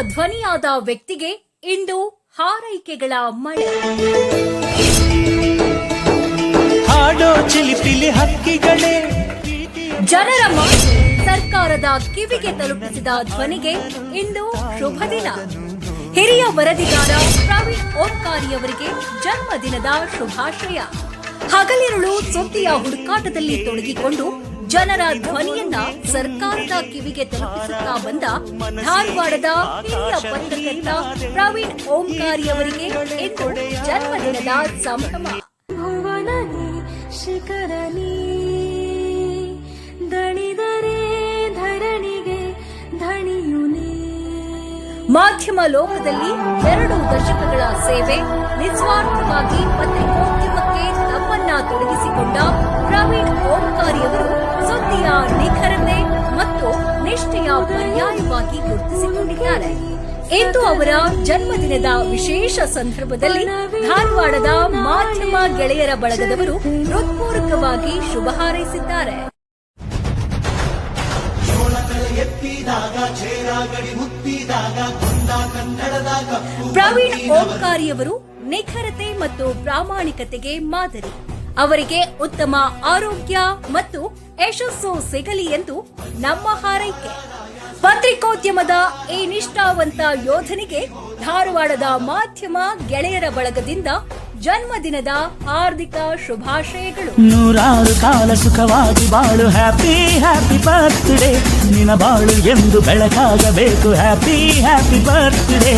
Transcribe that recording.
ಧ್ವನಿಯಾದ ವ್ಯಕ್ತಿಗೆ ಇಂದು ಹಾರೈಕೆಗಳ ಮಳೆ. ಹಾಡೋ ಚಿಲಿಪಿಲಿ ಹಕ್ಕಿಗಳೇ ಜನರ ಮಾತು ಸರ್ಕಾರದ ಕಿವಿಗೆ ತಲುಪಿಸಿದ ಧ್ವನಿಗೆ ಇಂದು ಶುಭ ದಿನ. ಹಿರಿಯ ವರದಿಗಾರ ಪ್ರವೀಣ್ ಓಂಕಾರಿಯವರಿಗೆ ಜನ್ಮದಿನದ ಶುಭಾಶಯ. ಹಗಲಿರುಳು ಸುದ್ದಿಯ ಹುಡುಕಾಟದಲ್ಲಿ ತೊಡಗಿಕೊಂಡು ಜನರ ಧ್ವನಿಯನ್ನ ಸರ್ಕಾರದ ಕಿವಿಗೆ ತಲುಪಿಸುತ್ತಾ ಬಂದ ಧಾರವಾಡದ ಹಿರಿಯ ಪತ್ರಕರ್ತ ಪ್ರವೀಣ್ ಓಂಕಾರಿಯವರಿಗೆ ಇಂದು ಜನ್ಮದಿನದ ಸಂಭ್ರಮ. ಶಿಖರನಿ ದಣಿದರೆ ಧರಣಿಗೆ ಧಣಿಯುನಿ. ಮಾಧ್ಯಮ ಲೋಕದಲ್ಲಿ ಎರಡು ದಶಕಗಳ ಸೇವೆ ನಿಸ್ವಾರ್ಥವಾಗಿ ಪತ್ರಿಕೋದ್ಯಮಕ್ಕೆ ನಿಷ್ಠೆಯ ಪರ್ಯಾಯವಾಗಿ ಗುರುತಿಸಿಕೊಂಡಿದ್ದಾರೆ. ಇಂದು ಅವರ ಜನ್ಮದಿನದ ವಿಶೇಷ ಸಂದರ್ಭದಲ್ಲಿ ಧಾರವಾಡದ ಮಾಧ್ಯಮ ಗೆಳೆಯರ ಬಳಗದವರು ಹೃತ್ಪೂರ್ವಕವಾಗಿ ಶುಭ ಹಾರೈಸಿದ್ದಾರೆ. ಪ್ರವೀಣ್ ಓಂಕಾರಿಯವರು ನಿಖರತೆ ಮತ್ತು ಪ್ರಾಮಾಣಿಕತೆಗೆ ಮಾದರಿ. ಅವರಿಗೆ ಉತ್ತಮ ಆರೋಗ್ಯ ಮತ್ತು ಯಶಸ್ಸು ಸಿಗಲಿ ಎಂದು ನಮ್ಮ ಹಾರೈಕೆ. ಪತ್ರಿಕೋದ್ಯಮದ ಈ ನಿಷ್ಠಾವಂತ ಯೋಧನಿಗೆ ಧಾರವಾಡದ ಮಾಧ್ಯಮ ಗೆಳೆಯರ ಬಳಗದಿಂದ ಜನ್ಮದಿನದ ಹಾರ್ದಿಕ ಶುಭಾಶಯಗಳು. ನೂರಾರು ಕಾಲ ಸುಖವಾಗಿ ಬಾಳು ಹ್ಯಾಪಿ ಹ್ಯಾಪಿ ಬರ್ತ್ಡೇ ನಿನ ಬಾಳು ಎಂದು ಬೆಳಕಾಗಬೇಕು ಹ್ಯಾಪಿ ಹ್ಯಾಪಿ ಬರ್ತ್ಡೇ